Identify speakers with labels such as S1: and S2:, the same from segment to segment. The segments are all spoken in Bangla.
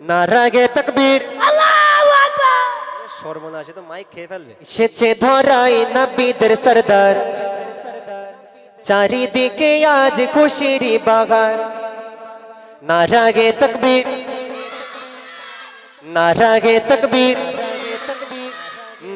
S1: নারাগে তকবীর।
S2: আল্লাহু আকবার।
S1: সর্বনাশ এ তো মাইক খেয়ে ফেলবে।
S3: সেচে ধরাই নবীদের সরদার। চারিদিকে আজ খুশির বাগান। নারাগে তকবীর। নারাগে তকবীর।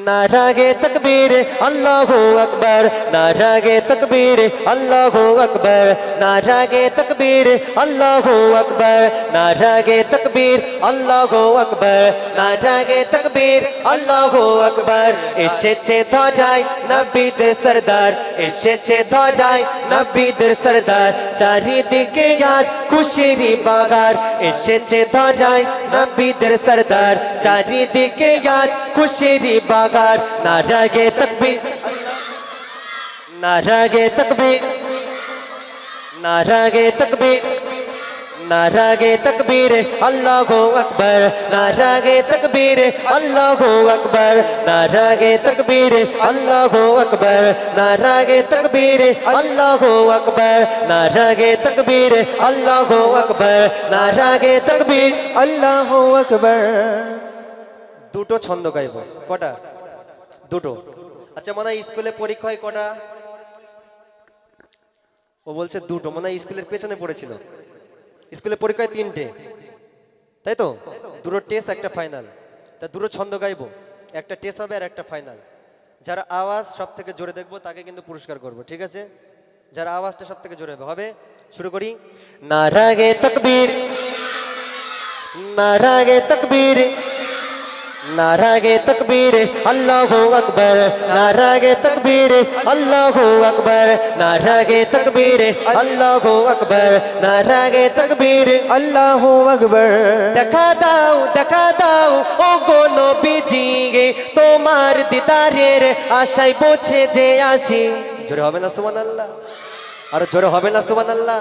S3: নারাগে তকবীর আল্লাহু আকবার নারাগে তকবীর আল্লাহু আকবার নারাগে তকবীর আল্লাহু আকবার নারাগে তকবীর আল্লাহু আকবার নারাগে তকবীর আল্লাহু আকবার এসেছে ধরাই নবীদের সরদার এসেছে ধরাই নবীদের সরদার চারিদিকে আজ খুশির বাগার এসেছে ধরাই নবীদের সরদার। চারিদিকে আজ খুশির বাগার নারাগে তকবীর নারাগে তকবীর নারাগে তকবীর। নারাগে তকবীর আল্লাহু আকবর নারাগে তকবীর আল্লাহু আকবার নারাগে তকবীর আল্লাহু আকবার নারাগে তকবীর আল্লাহু আকবার নারাগে তকবীর আল্লাহু আকবার নারাগে তকবীর
S4: আল্লাহু আকবর
S1: দুটো ছন্দ গাইব। কটা? দুটো। আচ্ছা মনে স্কুলে পরীক্ষা হয় কটা? ও বলছে দুটো। মনে স্কুলের পেছনে পড়েছিল। স্কুলে পরীক্ষায় তিনটে। তাই তো? দুটো টেস্ট একটা ফাইনাল তা দুটো ছন্দ গাইবো। একটা টেস্ট হবে আর একটা ফাইনাল যারা আওয়াজ সব থেকে জোরে দেখব, তাকে কিন্তু পুরস্কার করব, ঠিক আছে? যারা আওয়াজটা সব থেকে জোরে হবে শুরু করি।
S3: না রাগে তকবীর। না রাগে তকবীর। নারাগে তকবীর আল্লাহু আকবার নারাগে তকবীর আল্লাহু আকবার নারাগে তকবীর আল্লাহু আকবার নারাগে তকবীর
S4: আল্লাহু আকবর
S3: দেখা দাও দেখা দাও ও গো নবীজি তোমার দিদারের আশায় পৌঁছে যে আসি
S1: জোরে হবে না সুমান আল্লাহ আরও জোরে হবে না সুমান আল্লাহ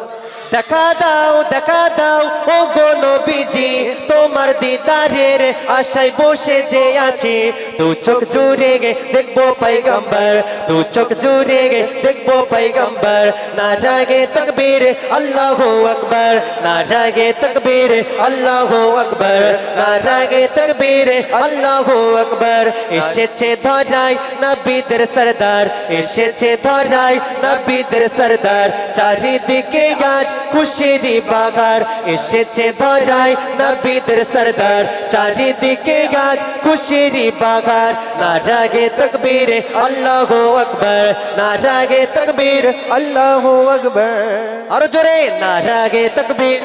S3: দেখা দাও দেখা দাও ও গো নবীজি, তোমার দিদারের আশায় বসে যে আছি। দু চোখ জুড়ে গে, দেখব পাইগম্বর। দু চোখ জুড়ে গে, দেখব পাইগম্বর। না রাগে তকবীর, আল্লাহু আকবার। না রাগে তকবীর, আল্লাহু আকবার। না রাগে তকবীর, আল্লাহু আকবার। এসেছে ধরাই নবীদের সরদার। এসেছে ধরাই নবীদের সরদার। চারিদিকে আজ খুশির বাগার এসেছে ধরাই নবীদের সরদার। চারিদিকে আজ খুশির বাগার। না রাগে তকবীর, আল্লাহু আকবার। না রাগে তকবীর,
S4: আল্লাহু আকবার।
S3: আরও জোরে তকবীর।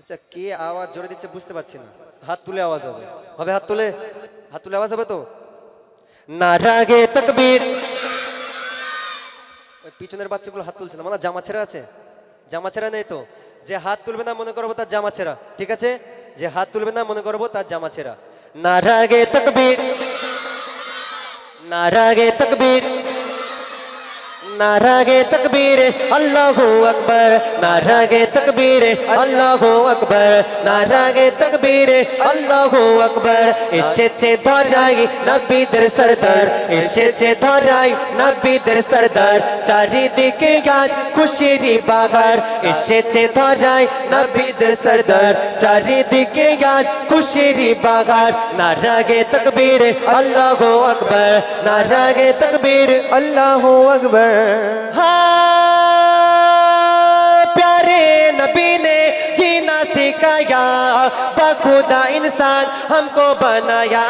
S1: আচ্ছা কে আওয়াজ জোরে দিচ্ছে বুঝতে পারছি না। হাত তুলে আওয়াজ হবে। হবে হাত তুলে? হাত তুলে আওয়াজ হবে তো?
S3: না রাগে তকবীর।
S1: ওই পিছনের বাচ্চাগুলো হাত তুলছে না। মানে জামা ছেঁড়া আছে? জামা ছেঁড়া নেই তো? যে হাত তুলবে না মনে করব তার জামা ছেঁড়া। ঠিক আছে? যে হাত তুলবে না মনে করব তার জামা ছেঁড়া।
S3: না রাগে তকবীর। না রাগে তকবীর না রাগে তকবীর আল্লাহু আকবার না রাগে তকবীর আল্লাহু আকবার না রাগে তকবীর আল্লাহু আকবার এসেছে ধরাই নবীদের সরদার এসেছে ধরাই নবীদের সরদার চারিদিকে আজ খুশির বাগার এসেছে ধরাই নবীদের সরদার চারিদিকে আজ খুশির বাগার না রাগে তকবীর আল্লাহু আকবার না রাগে তকবীর
S4: আল্লাহু আকবার
S3: हाँ प्यारे नबी ने जीना सिखाया बखुदा इंसान हमको बनाया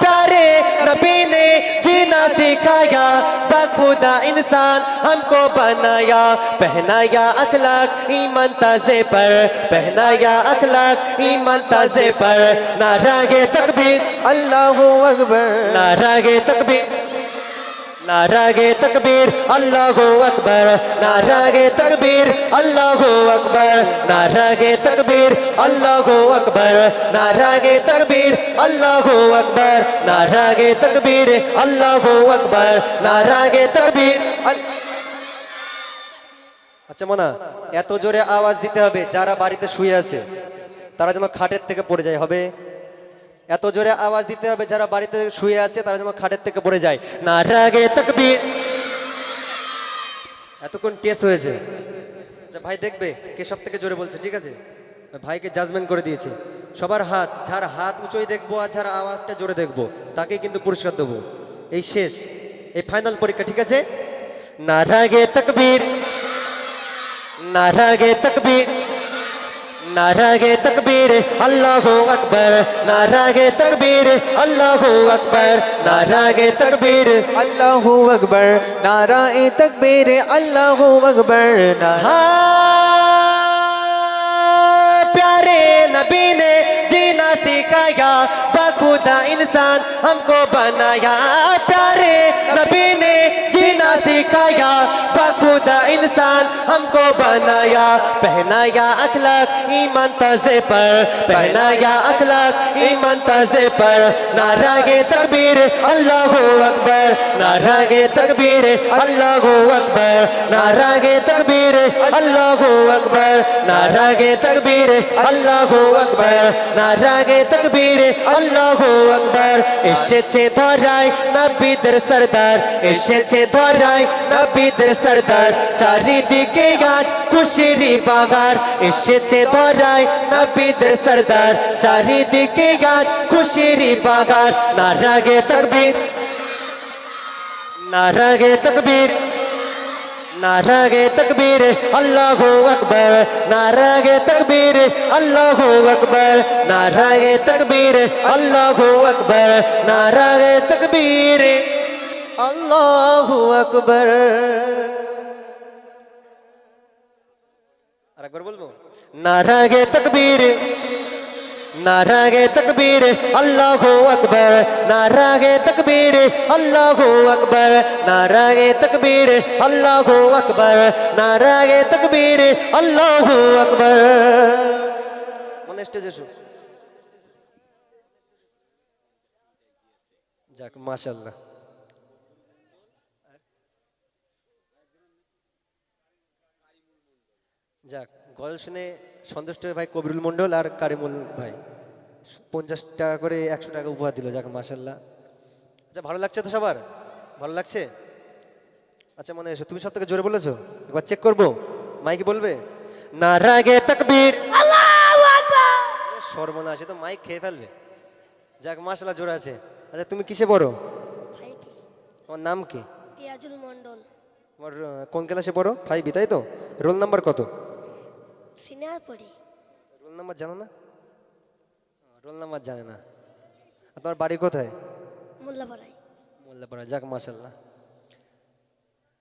S3: प्यारे नबी ने जीना सिखाया बखुदा इंसान हमको बनाया पहनाया अखलाक ईमान ताजे पर पहनाया अखलाक ईमान ताजे पर नारागे तकबीर
S4: अल्लाह अकबर
S3: नारागे तकबीर নারাগে তকবীর আল্লাহ আকবর নারাগে তকবীর আল্লাহ আকবর নারাগে তকবীর আল্লাহ আকবর নারাগে তকবীর আল্লাহ আকবর নারাগে তকবীর আল্লাহ আকবর নারাগে তকবীর
S1: আচ্ছা মোনা এত জোরে আওয়াজ দিতে হবে যারা বাড়িতে শুয়ে আছে তারা যেন খাটের থেকে পড়ে যায় হবে এত জোরে আওয়াজ দিতে হবে যারা বাড়িতে শুয়ে আছে, তারা যেন খাটের থেকে পড়ে যায়।
S3: না রাগে তাকবীর।
S1: এতক্ষণ টেস্ট হয়েছে। যা ভাই দেখবে কে সব থেকে জোরে বলছে, ঠিক আছে? ভাইকে জাজমেন্ট করে দিয়েছি। সবার হাত, যার হাত উঁচুই দেখব আর যার আওয়াজটা জোরে দেখব তাকে কিন্তু পুরস্কার দেবো। এই শেষ, এই ফাইনাল পরীক্ষা, ঠিক আছে?
S3: না রাগে তকবীর। না রাগে তকবীর। নারাগে তকবীর আল্লাহু আকবার নারাগে তকবীর আল্লাহু আকবার নারাগে তকবীর
S4: Allahu Akbar. Nara e takbir. Allahu Akbar. Nara.
S3: हाँ प्यारे नबी ने जीना सिखाया बखुदा इंसान हमको बनाया प्यारे नबी ने जीना सिखाया پاک خدا انسان ہم کو بنایا، پہنایا اخلاق، ایمان تازے پر، پہنایا اخلاق، ایمان تازے پر۔ نعرہ تکبیر، اللہ اکبر۔ نعرہ تکبیر، اللہ اکبر۔ نعرہ تکبیر، اللہ اکبر۔ نعرہ تکبیر، اللہ اکبر۔ نعرہ تکبیر، اللہ اکبر۔ عشق چھ دھرائے نبی در سردار عشق چھ دھرائے نبی در سردار সরদার, চারিদিকে আজ খুশির বাগার এসেছে ধরাই নবীদের সরদার, চারিদিকে আজ খুশির বাগার নারাগে তকবীর নারাগে তকবীর নারাগে তকবীর, আল্লাহু আকবার। নারাগে তকবীর, আল্লাহু আকবার। নারাগে তকবীর, আল্লাহু আকবার। নারাগে তকবীর। আল্লাহু আকবার।
S1: আর একবার বলব
S3: নারাগে তকবীর নারাগে তকবীর, আল্লাহু আকবার। নারাগে তকবীর, আল্লাহু আকবার। নারাগে তকবীর, আল্লাহু আকবার। নারাগে তকবীর, আল্লাহু আকবার।
S1: মনে স্টেজে এসো। যাক মাশাল্লাহ যাক গল্প শুনে সন্তুষ্ট ভাই কবিরুল মণ্ডল আর কারিমুল ভাই। পঞ্চাশ টাকা করে একশো টাকা উপহার দিল যাক মাশাল্লাহ। আচ্ছা ভালো লাগছে তো সবার? ভালো লাগছে? আচ্ছা মনে এসো তুমি সব থেকে জোরে বলেছ? একবার চেক করব। মাইকি বলবে?
S3: নারাগে তকবীর।
S1: সর্বনাশ এ তো মাইক খেয়ে ফেলবে। যাক মাসালা জোর আছে। আচ্ছা তুমি কিসে পড়ো? তোমার নাম কি?
S2: টিয়াজুল মণ্ডল।
S1: তোমার কোন ক্লাসে পড়ো? ফাইভি তাই তো? রোল নাম্বার কত?
S2: সিনিয়র পড়ি
S1: রোল নাম্বার জানো না? রোল নাম্বার জানে না। তোমার বাড়ি কোথায়?
S2: মোল্লাপাড়ায়।
S1: মোল্লাপাড়া যাক মাসাল্লাহ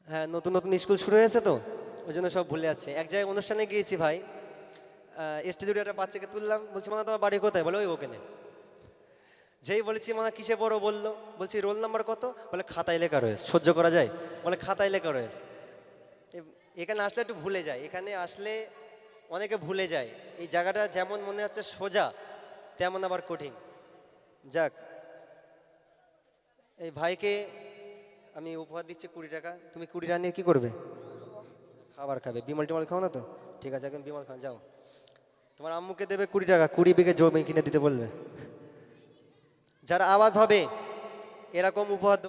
S1: হ্যাঁ নতুন নতুন স্কুল শুরু হয়েছে তো? ওই জন্য সব ভুলে যাচ্ছে। এক জায়গায় অনুষ্ঠানে গিয়েছি ভাই। স্টেজে একটা বাচ্চাকে তুললাম। বলছি মানে তোমার বাড়ি কোথায়? বলে ওই ওখানে। যেই বলেছি মানে কিসে বড় বলল। বলছি রোল নাম্বার কত? বলে খাতায় লেখা রয়েছে। সহ্য করা যায়? বলে খাতায় লেখা রয়েছে। এখানে আসলে একটু ভুলে যায় এখানে আসলে অনেকে ভুলে যায়। এই জায়গাটা যেমন মনে হচ্ছে সোজা, তেমন আবার কঠিন। যাক, এই ভাইকে আমি উপহার দিচ্ছি কুড়ি টাকা। তুমি কুড়ি টাকা নিয়ে কী করবে? খাবার খাবে। বিমল টিমল খাও না তো? ঠিক আছে, এখন বিমল খান যাও। তোমার আম্মুকে দেবে কুড়ি টাকা, কুড়ি বিঘে জমি কিনে দিতে বলবে। যার আওয়াজ হবে, এরকম উপহার।